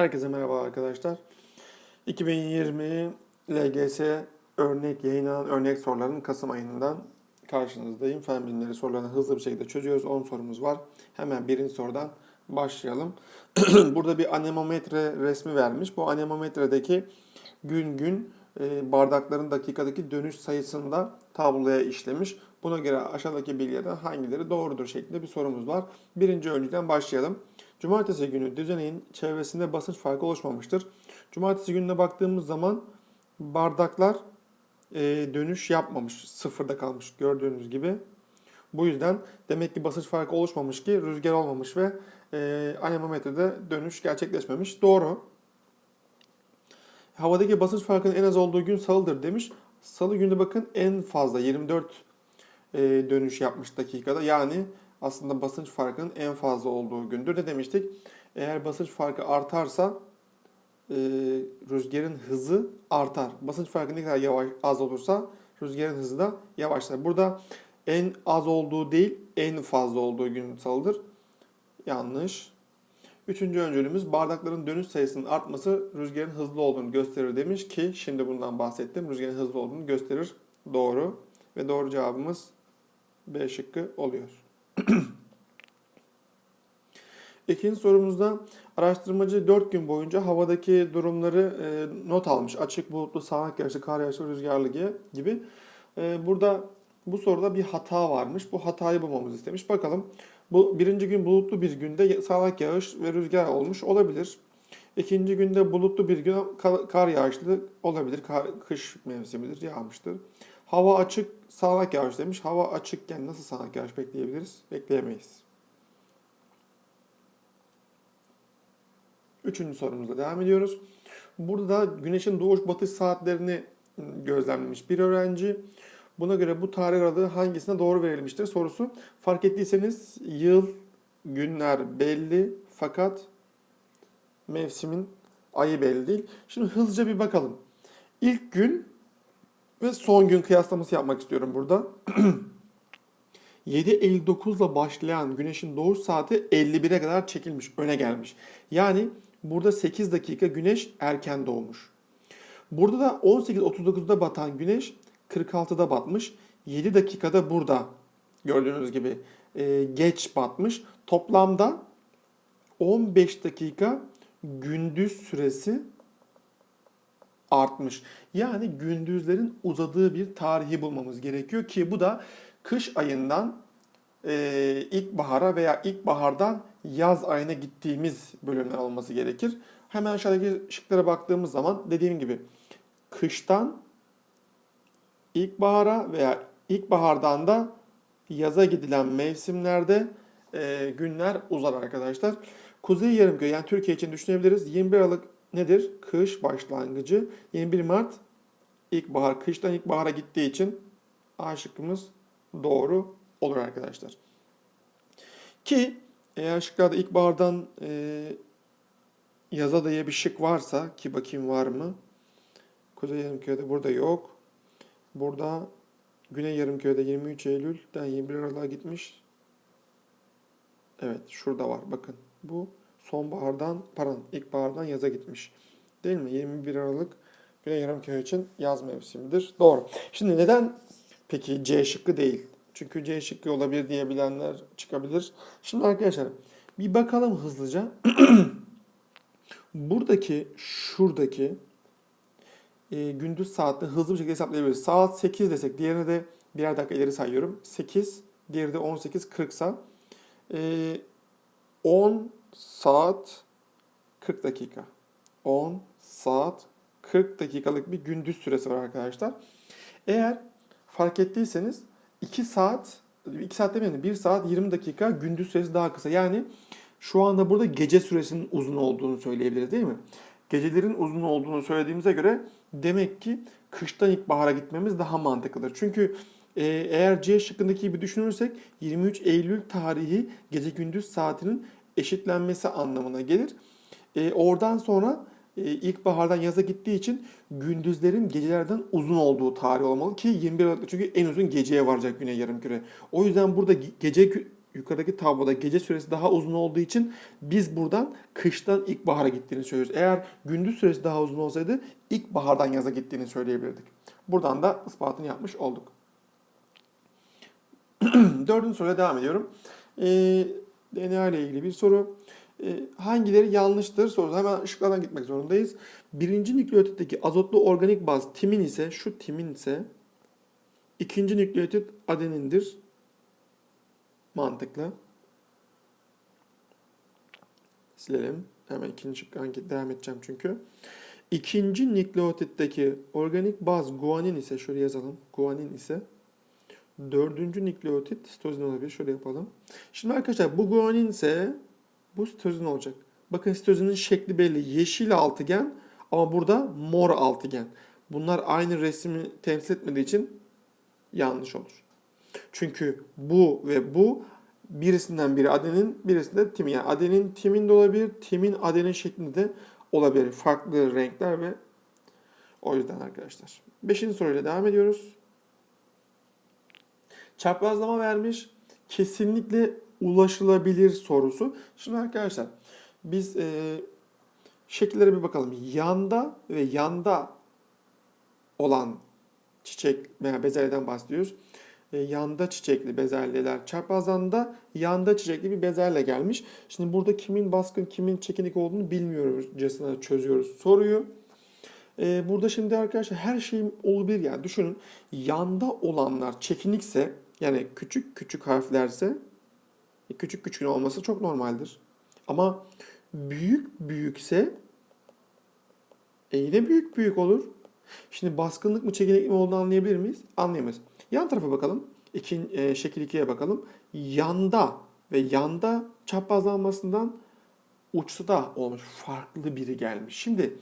Herkese merhaba arkadaşlar. 2020 LGS örnek yayınlanan örnek soruların Kasım ayından karşınızdayım. Fen bilimleri sorularını hızlı bir şekilde çözüyoruz. 10 sorumuz var. Hemen birinci sorudan başlayalım. Burada bir anemometre resmi vermiş. Bu anemometredeki gün gün e, bardakların dakikadaki dönüş sayısını da tabloya işlemiş. Buna göre aşağıdaki bilgilerden hangileri doğrudur şeklinde bir sorumuz var. Birinci önceden başlayalım. Cumartesi günü düzeneğin çevresinde basınç farkı oluşmamıştır. Cumartesi gününe baktığımız zaman bardaklar e, dönüş yapmamış. Sıfırda kalmış gördüğünüz gibi. Bu yüzden demek ki basınç farkı oluşmamış ki rüzgar olmamış ve e, anemometrede dönüş gerçekleşmemiş. Doğru. Havadaki basınç farkının en az olduğu gün salıdır demiş. Salı günü bakın en fazla 24 e, dönüş yapmış dakikada. Yani aslında basınç farkının en fazla olduğu gündür. Ne demiştik? Eğer basınç farkı artarsa e, rüzgarın hızı artar. Basınç farkı ne kadar yavaş az olursa rüzgarın hızı da yavaşlar. Burada en az olduğu değil en fazla olduğu gün salıdır. Yanlış. Üçüncü öncülümüz bardakların dönüş sayısının artması rüzgarın hızlı olduğunu gösterir demiş ki şimdi bundan bahsettim. Rüzgarın hızlı olduğunu gösterir. Doğru. Ve doğru cevabımız B şıkkı oluyor. İkinci sorumuzda araştırmacı 4 gün boyunca havadaki durumları e, not almış. Açık, bulutlu, sağanak yağışlı, kar yağışlı, rüzgarlı gibi. E, burada bu soruda bir hata varmış. Bu hatayı bulmamızı istemiş. Bakalım bu birinci gün bulutlu bir günde sağanak yağış ve rüzgar olmuş olabilir. İkinci günde bulutlu bir gün kar yağışlı olabilir. Kar, kış mevsimidir, yağmıştır. Hava açık, sağanak yağış demiş. Hava açıkken nasıl sağanak yağış bekleyebiliriz? Bekleyemeyiz. Üçüncü sorumuzla devam ediyoruz. Burada güneşin doğuş batış saatlerini gözlemlemiş bir öğrenci. Buna göre bu tarih aralığı hangisine doğru verilmiştir sorusu. Fark ettiyseniz yıl, günler belli fakat mevsimin ayı belli değil. Şimdi hızlıca bir bakalım. İlk gün ve son gün kıyaslaması yapmak istiyorum burada. 7.59 ile başlayan güneşin doğuş saati 51'e kadar çekilmiş, öne gelmiş. Yani burada 8 dakika güneş erken doğmuş. Burada da 18.39'da batan güneş 46'da batmış. 7 dakikada burada gördüğünüz gibi e, geç batmış. Toplamda 15 dakika gündüz süresi artmış. Yani gündüzlerin uzadığı bir tarihi bulmamız gerekiyor ki bu da kış ayından e, ilkbahara veya ilkbahardan yaz ayına gittiğimiz bölümler olması gerekir. Hemen aşağıdaki şıklara baktığımız zaman dediğim gibi kıştan ilkbahara veya ilkbahardan da yaza gidilen mevsimlerde e, günler uzar arkadaşlar. Kuzey Yarımköy yani Türkiye için düşünebiliriz. 21 Aralık nedir? Kış başlangıcı. 21 Mart ilkbahar. Kıştan ilkbahara gittiği için A şıkkımız doğru olur arkadaşlar. Ki eğer şıklarda ilkbahardan e, yaza diye bir şık varsa ki bakayım var mı? Kuzey Yarımköy'de burada yok. Burada Güney Yarımköy'de 23 Eylül'den 21 Aralık'a gitmiş. Evet şurada var bakın. Bu sonbahardan pardon ilkbahardan yaza gitmiş. Değil mi? 21 Aralık Güney Yarımköy için yaz mevsimidir. Doğru. Şimdi neden peki C şıkkı değil? Çünkü C şıkkı olabilir diyebilenler çıkabilir. Şimdi arkadaşlar bir bakalım hızlıca. Buradaki şuradaki e, gündüz saatte hızlı bir şekilde hesaplayabiliriz. Saat 8 desek diğerine de birer dakika ileri sayıyorum. 8 diğeri de 18.40 sa e, 10 saat 40 dakika. 10 saat 40 dakikalık bir gündüz süresi var arkadaşlar. Eğer fark ettiyseniz 2 saat 2 saat demeyelim 1 saat 20 dakika gündüz süresi daha kısa. Yani şu anda burada gece süresinin uzun olduğunu söyleyebiliriz değil mi? Gecelerin uzun olduğunu söylediğimize göre demek ki kıştan ilkbahara gitmemiz daha mantıklıdır. Çünkü e, eğer C şıkkındaki gibi düşünürsek 23 Eylül tarihi gece gündüz saatinin eşitlenmesi anlamına gelir. E, oradan sonra e, ilkbahardan yaza gittiği için gündüzlerin gecelerden uzun olduğu tarih olmalı ki 21 Aralık çünkü en uzun geceye varacak Güney Yarımküre. O yüzden burada gece yukarıdaki tabloda gece süresi daha uzun olduğu için biz buradan kıştan ilkbahara gittiğini söylüyoruz. Eğer gündüz süresi daha uzun olsaydı ilkbahardan yaza gittiğini söyleyebilirdik. Buradan da ispatını yapmış olduk. Dördüncü soruya devam ediyorum. Ee, DNA ile ilgili bir soru. Ee, hangileri yanlıştır sorusu. Hemen ışıklardan gitmek zorundayız. Birinci nükleotitteki azotlu organik baz timin ise, şu timin ise ikinci nükleotit adenindir. Mantıklı. Silelim. Hemen ikinci şıkkan devam edeceğim çünkü. İkinci nükleotitteki organik baz guanin ise şöyle yazalım. Guanin ise dördüncü nükleotit sitozin olabilir. Şöyle yapalım. Şimdi arkadaşlar bu guanin ise bu sitozin olacak. Bakın sitozinin şekli belli. Yeşil altıgen ama burada mor altıgen. Bunlar aynı resmi temsil etmediği için yanlış olur. Çünkü bu ve bu birisinden biri adenin, birisinde timin. Yani adenin timin de olabilir, timin adenin şeklinde de olabilir. Farklı renkler ve o yüzden arkadaşlar. Beşinci soruyla devam ediyoruz. Çaprazlama vermiş. Kesinlikle ulaşılabilir sorusu. Şimdi arkadaşlar biz e, şekillere bir bakalım. Yanda ve yanda olan çiçek veya bezelyeden bahsediyoruz. E, yanda çiçekli bezelyeler çaprazlanda yanda çiçekli bir bezelye gelmiş. Şimdi burada kimin baskın kimin çekinik olduğunu bilmiyoruzcasına çözüyoruz soruyu. E, burada şimdi arkadaşlar her şey olabilir yani düşünün yanda olanlar çekinikse yani küçük küçük harflerse e, küçük küçük olması çok normaldir. Ama büyük büyükse e yine büyük büyük olur. Şimdi baskınlık mı çekinik mi olduğunu anlayabilir miyiz? Anlayamayız. Yan tarafa bakalım. İkin, e, şekil 2'ye bakalım. Yanda ve yanda çaprazlanmasından uçta olmuş. Farklı biri gelmiş. Şimdi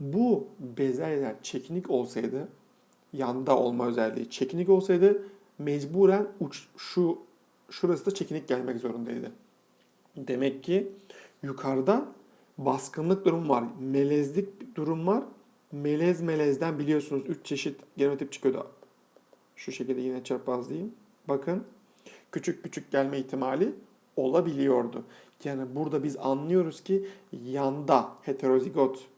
bu bezelyeler çekinik olsaydı yanda olma özelliği çekinik olsaydı mecburen uç, şu şurası da çekinik gelmek zorundaydı. Demek ki yukarıda baskınlık durum var. Melezlik durum var. Melez melezden biliyorsunuz 3 çeşit genotip çıkıyordu. Şu şekilde yine çarpazlayayım. Bakın küçük küçük gelme ihtimali olabiliyordu. Yani burada biz anlıyoruz ki yanda heterozigot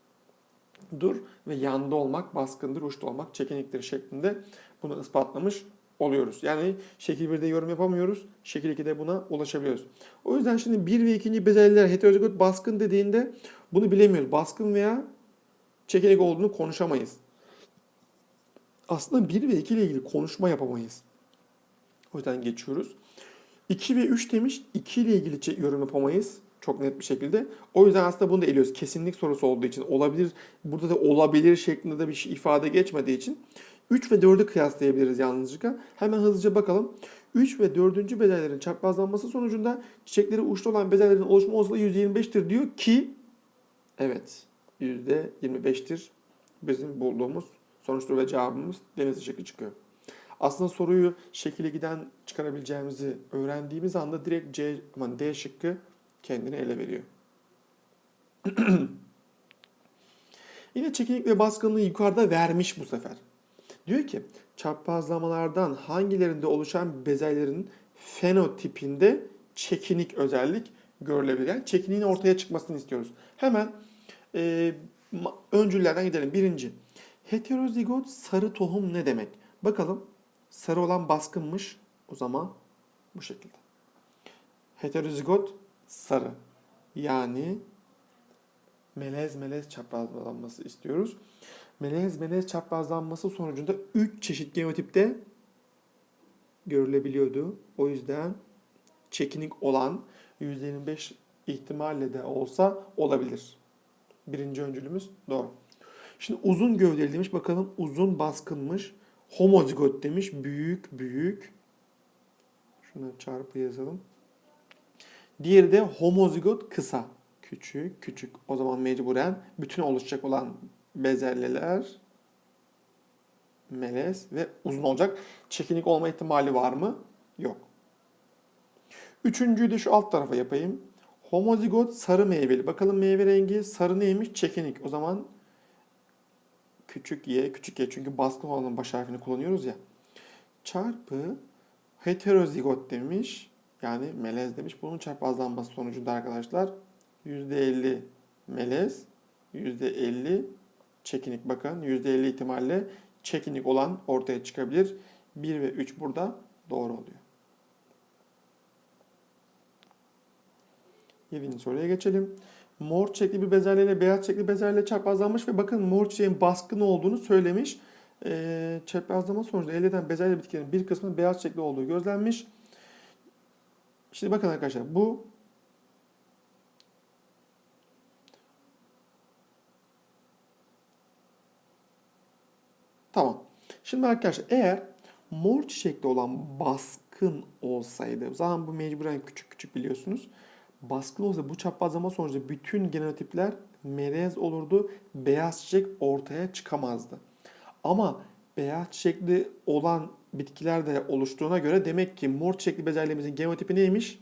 dur ve yanda olmak baskındır, uçta olmak çekiniktir şeklinde bunu ispatlamış oluyoruz. Yani şekil 1'de yorum yapamıyoruz. Şekil 2'de buna ulaşabiliyoruz. O yüzden şimdi 1 ve 2. bezelyeler heterozigot baskın dediğinde bunu bilemiyoruz. Baskın veya çekinik olduğunu konuşamayız. Aslında 1 ve 2 ile ilgili konuşma yapamayız. O yüzden geçiyoruz. 2 ve 3 demiş. 2 ile ilgili yorum yapamayız. Çok net bir şekilde. O yüzden aslında bunu da eliyoruz. Kesinlik sorusu olduğu için olabilir. Burada da olabilir şeklinde de bir şey ifade geçmediği için 3 ve 4'ü kıyaslayabiliriz yalnızca. Hemen hızlıca bakalım. 3 ve 4. bezelyerin çaprazlanması sonucunda çiçekleri uçta olan bezelyelerin oluşma olasılığı %25'tir diyor ki evet %25'tir bizim bulduğumuz sonuçtur ve cevabımız deniz şekli çıkıyor. Aslında soruyu şekilde giden çıkarabileceğimizi öğrendiğimiz anda direkt C, aman D şıkkı kendini ele veriyor. Yine çekinik ve baskınlığı yukarıda vermiş bu sefer. Diyor ki çaprazlamalardan hangilerinde oluşan bezelerin fenotipinde çekinik özellik görülebilir. Yani çekiniğin ortaya çıkmasını istiyoruz. Hemen e, öncüllerden gidelim. Birinci, heterozigot sarı tohum ne demek? Bakalım sarı olan baskınmış. O zaman bu şekilde. Heterozigot sarı. Yani melez melez çaprazlanması istiyoruz. Melez melez çaprazlanması sonucunda 3 çeşit genotipte görülebiliyordu. O yüzden çekinik olan %25 ihtimalle de olsa olabilir. Birinci öncülümüz doğru. Şimdi uzun gövdeli demiş. Bakalım uzun baskınmış. Homozigot demiş. Büyük büyük. Şuna çarpı yazalım. Diğeri de homozigot kısa. Küçük küçük. O zaman mecburen bütün oluşacak olan bezelyeler melez ve uzun olacak. Çekinik olma ihtimali var mı? Yok. Üçüncüyü de şu alt tarafa yapayım. Homozigot sarı meyveli. Bakalım meyve rengi sarı neymiş? Çekinik. O zaman küçük y, küçük y çünkü baskın olanın baş harfini kullanıyoruz ya. Çarpı heterozigot demiş. yani melez demiş. Bunun çaprazlanması sonucunda arkadaşlar %50 melez, %50 çekinik. Bakın %50 ihtimalle çekinik olan ortaya çıkabilir. 1 ve 3 burada doğru oluyor. 7. soruya geçelim. Mor çiçekli bir bezelyeyle beyaz çiçekli bezelye çaprazlanmış ve bakın mor çiçeğin baskın olduğunu söylemiş. Ee, çaprazlama sonucunda elde edilen bezelye bitkilerin bir kısmının beyaz çiçekli olduğu gözlenmiş. Şimdi bakın arkadaşlar bu Tamam. Şimdi arkadaşlar eğer mor çiçekli olan baskın olsaydı, o zaman bu mecburen küçük küçük biliyorsunuz. Baskın olsa bu çaprazlama sonucunda bütün genotipler melez olurdu. Beyaz çiçek ortaya çıkamazdı. Ama beyaz çiçekli olan bitkiler de oluştuğuna göre demek ki mor çiçekli bezelyemizin genotipi neymiş?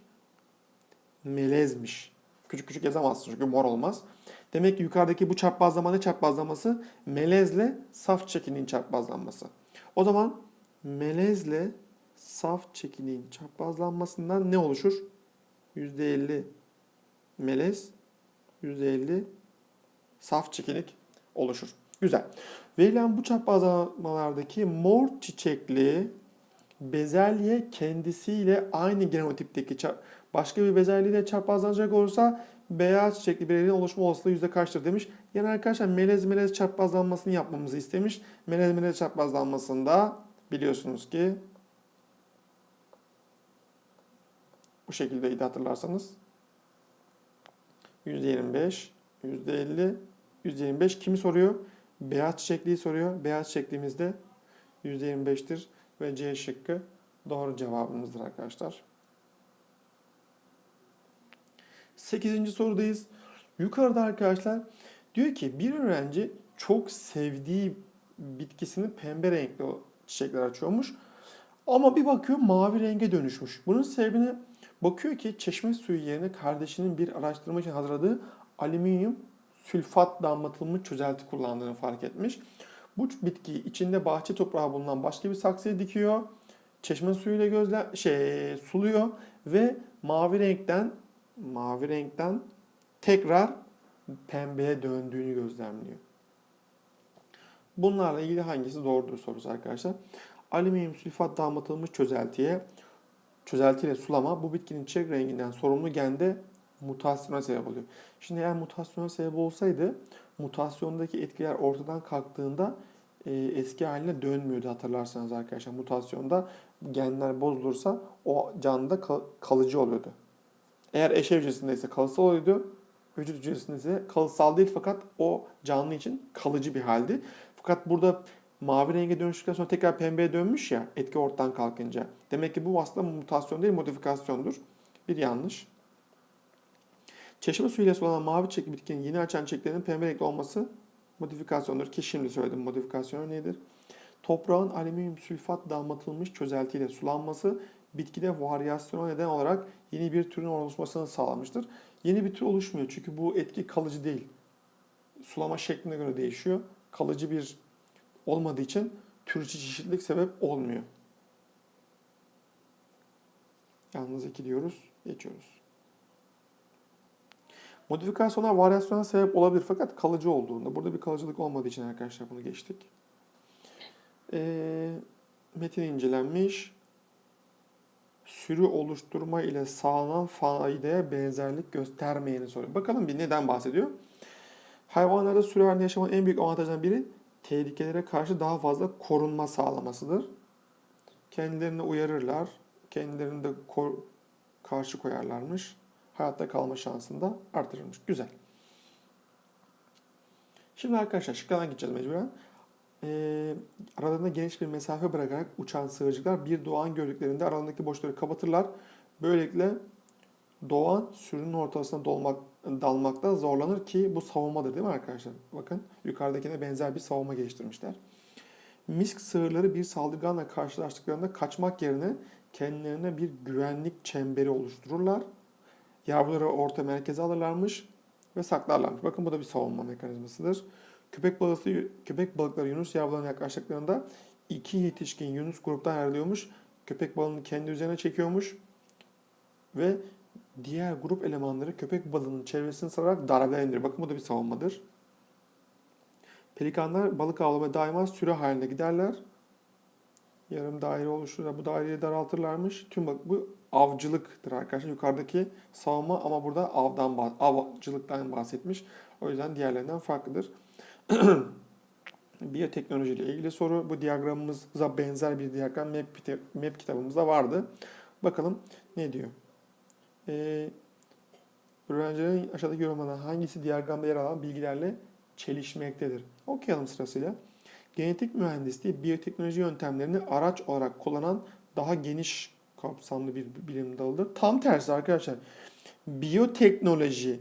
Melezmiş. Küçük küçük yazamazsın çünkü mor olmaz. Demek ki yukarıdaki bu çarpazlama ne çarpazlaması? Melezle saf çekinin çarpazlanması. O zaman melezle saf çekinin çarpazlanmasından ne oluşur? %50 melez, %50 saf çekinik oluşur. Güzel. Verilen bu çarpazlamalardaki mor çiçekli bezelye kendisiyle aynı genotipteki başka bir bezelyeyle çarpazlanacak olursa beyaz çiçekli bireylerin oluşma olasılığı yüzde kaçtır demiş. Yani arkadaşlar melez melez çarpazlanmasını yapmamızı istemiş. Melez melez çarpazlanmasında biliyorsunuz ki bu şekilde idi hatırlarsanız. %25, %50, %25 kimi soruyor? Beyaz çiçekliği soruyor. Beyaz çiçekliğimizde %25'tir ve C şıkkı doğru cevabımızdır arkadaşlar. 8. sorudayız. Yukarıda arkadaşlar diyor ki bir öğrenci çok sevdiği bitkisini pembe renkli çiçekler açıyormuş. Ama bir bakıyor mavi renge dönüşmüş. Bunun sebebini bakıyor ki çeşme suyu yerine kardeşinin bir araştırma için hazırladığı alüminyum sülfat damlatılmış çözelti kullandığını fark etmiş. Bu bitkiyi içinde bahçe toprağı bulunan başka bir saksıya dikiyor. Çeşme suyuyla gözle şey suluyor ve mavi renkten mavi renkten tekrar pembeye döndüğünü gözlemliyor. Bunlarla ilgili hangisi doğrudur sorusu arkadaşlar. Alüminyum sülfat damlatılmış çözeltiye çözeltiyle sulama bu bitkinin çiçek renginden sorumlu gende mutasyona sebep oluyor. Şimdi eğer mutasyona sebep olsaydı mutasyondaki etkiler ortadan kalktığında e, eski haline dönmüyordu hatırlarsanız arkadaşlar. Mutasyonda genler bozulursa o canlıda kalıcı oluyordu. Eğer eşev hücresinde ise kalıtsal oluyordu. Vücut hücresinde ise kalıtsal değil fakat o canlı için kalıcı bir haldi. Fakat burada mavi renge dönüştükten sonra tekrar pembeye dönmüş ya etki ortadan kalkınca. Demek ki bu aslında mutasyon değil modifikasyondur. Bir yanlış. Çeşme suyuyla sulanan mavi çiçekli bitkinin yeni açan çiçeklerinin pembe renkli olması modifikasyondur ki şimdi söyledim modifikasyonu nedir? Toprağın alüminyum sülfat damlatılmış çözeltiyle sulanması bitkide varyasyona neden olarak yeni bir türün oluşmasını sağlamıştır. Yeni bir tür oluşmuyor çünkü bu etki kalıcı değil. Sulama şekline göre değişiyor. Kalıcı bir olmadığı için tür içi çeşitlilik sebep olmuyor. Yalnız iki diyoruz, geçiyoruz. Modifikasyonlar varyasyona sebep olabilir fakat kalıcı olduğunda. Burada bir kalıcılık olmadığı için arkadaşlar bunu geçtik. E, metin incelenmiş sürü oluşturma ile sağlanan faydaya benzerlik göstermeyeni soruyor. Bakalım bir neden bahsediyor? Hayvanlarda sürü halinde yaşamanın en büyük avantajlarından biri tehlikelere karşı daha fazla korunma sağlamasıdır. Kendilerini uyarırlar, kendilerini de karşı koyarlarmış. Hayatta kalma şansını da artırırmış. Güzel. Şimdi arkadaşlar şıkkadan gideceğiz mecburen e, aralarında geniş bir mesafe bırakarak uçan sığırcıklar bir doğan gördüklerinde aralarındaki boşlukları kapatırlar. Böylelikle doğan sürünün ortasına dolmak, dalmakta zorlanır ki bu savunmadır değil mi arkadaşlar? Bakın yukarıdakine benzer bir savunma geliştirmişler. Misk sığırları bir saldırganla karşılaştıklarında kaçmak yerine kendilerine bir güvenlik çemberi oluştururlar. Yavruları orta merkeze alırlarmış ve saklarlarmış. Bakın bu da bir savunma mekanizmasıdır. Köpek balığı, köpek balıkları Yunus yavrularına yaklaştıklarında iki yetişkin Yunus gruptan ayrılıyormuş. Köpek balığını kendi üzerine çekiyormuş. ve diğer grup elemanları köpek balığının çevresini sararak darbeler indirir. Bakın bu da bir savunmadır. Pelikanlar balık avlamaya daima sürü halinde giderler. Yarım daire oluşturur. Bu daireyi daraltırlarmış. Tüm bak bu avcılıktır arkadaşlar. Yukarıdaki savunma ama burada avdan avcılıktan bahsetmiş. O yüzden diğerlerinden farklıdır. Biyoteknoloji ile ilgili soru. Bu diyagramımıza benzer bir diyagram map, map kitabımızda vardı. Bakalım ne diyor. Ee, öğrencilerin aşağıdaki yorumlardan hangisi diyagramda yer alan bilgilerle çelişmektedir? Okuyalım sırasıyla. Genetik mühendisliği biyoteknoloji yöntemlerini araç olarak kullanan daha geniş kapsamlı bir bilim dalıdır. Tam tersi arkadaşlar. Biyoteknoloji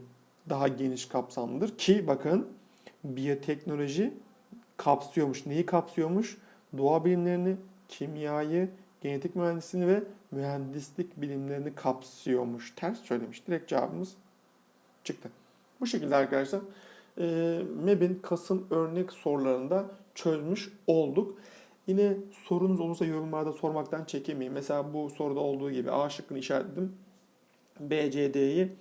daha geniş kapsamlıdır ki bakın biyoteknoloji kapsıyormuş. Neyi kapsıyormuş? Doğa bilimlerini, kimyayı, genetik mühendisliğini ve mühendislik bilimlerini kapsıyormuş. Ters söylemiş. Direkt cevabımız çıktı. Bu şekilde arkadaşlar e, MEB'in Kasım örnek sorularında çözmüş olduk. Yine sorunuz olursa yorumlarda sormaktan çekinmeyin. Mesela bu soruda olduğu gibi A şıkkını işaretledim. B, C, D'yi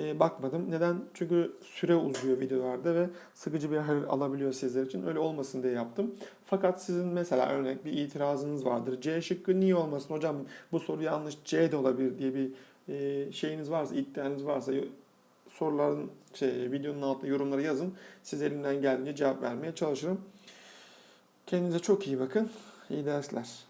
e, bakmadım. Neden? Çünkü süre uzuyor videolarda ve sıkıcı bir hal alabiliyor sizler için. Öyle olmasın diye yaptım. Fakat sizin mesela örnek bir itirazınız vardır. C şıkkı niye olmasın hocam bu soru yanlış C de olabilir diye bir e, şeyiniz varsa, iddianız varsa soruların şey, videonun altında yorumlara yazın. Siz elimden geldiğince cevap vermeye çalışırım. Kendinize çok iyi bakın. İyi dersler.